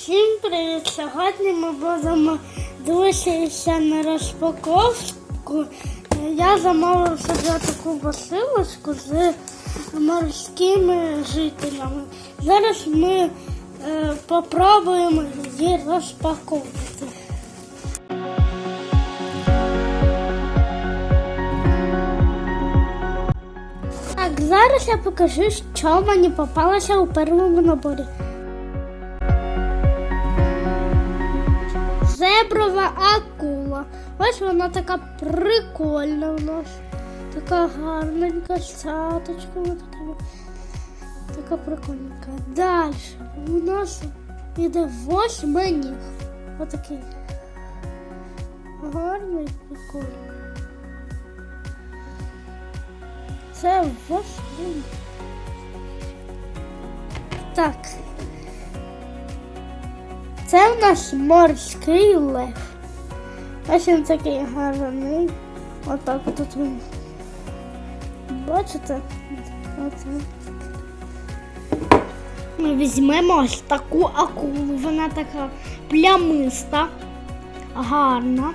Всім привіт! Сьогодні ми будемо дивитися на розпаковку. Я замовив собі таку посилочку з морськими жителями. Зараз ми е, попробуємо її розпаковувати. Так, зараз я покажу, що мені попалося у першому наборі. Зеброва акула. Ось вона така прикольна у нас. Така гарненька з цяточками такими. Така прикольненька. Далі у нас іде восьминіг. Отакий. Гарний, прикольний. Це восьминіг. Так. Це в нас морський лев. Ось він такий гарний. Отак тут він. Бачите? Оце. Ми візьмемо ось таку акулу. Вона така плямиста, гарна.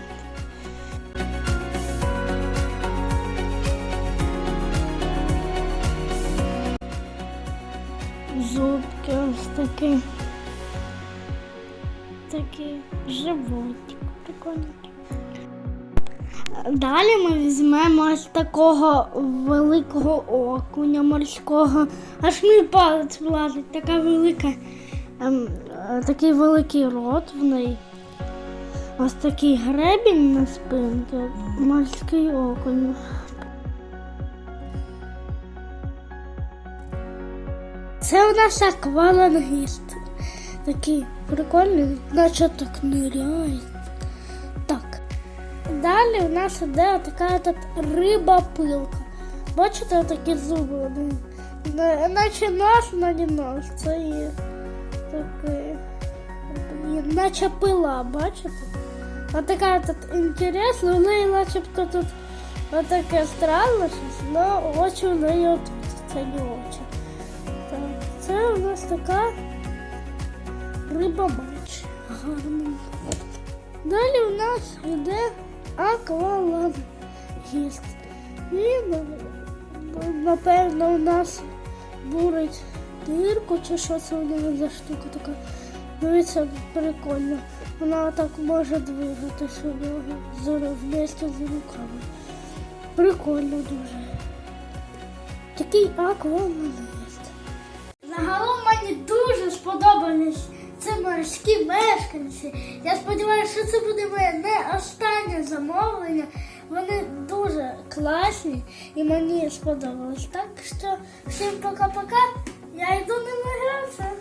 Зубки ось такі. Такий животик прикольненький. Далі ми візьмемо ось такого великого окуня морського. Аж мій палець влазить, така велика, ем, е, такий великий рот в неї. Ось такий гребінь на спинці, морський окунь. Це у нас аквалангіст. Такий прикольний, наче так ниряє. Так. Далі у нас іде така тут риба-пилка. Бачите, такі зуби? вони? На- Наче наш, но не наш. Це є такий. блін, Наче пила, бачите? Отака тут інтересна, у неї начебто тут отаке странне щось, але очі у неї отут. Це не очі. Так, це у нас така риба мач. Гарненька. Далі у нас йде аквалангіст. Він, напевно, у нас бурить дирку чи що це у нього за штука така. Дивіться, прикольно. Вона так може двигатися вместе з руками. Прикольно дуже. Такий аквалангіст. Морські мешканці. Я сподіваюся, що це буде моє не останнє замовлення. Вони дуже класні і мені сподобалось. Так що всім пока-пока. Я йду не гратися.